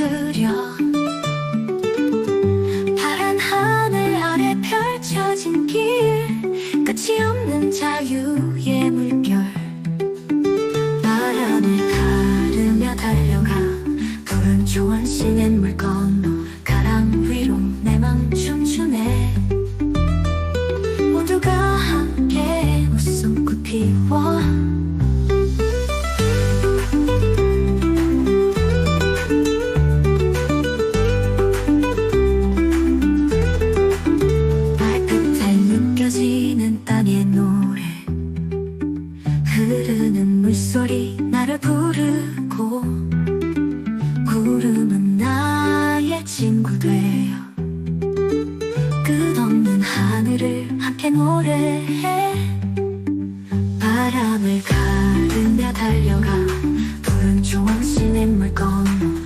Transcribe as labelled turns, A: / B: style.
A: 그려. 파란 하늘 아래 펼쳐진 길 끝이 없는 자유의 물 느껴지는 땅의 노래. 흐르는 물소리 나를 부르고 구름은 나의 친구 되어 끝없는 하늘을 함께 노래해. 바람을 가르며 달려가 푸른 초원 시냇물 건너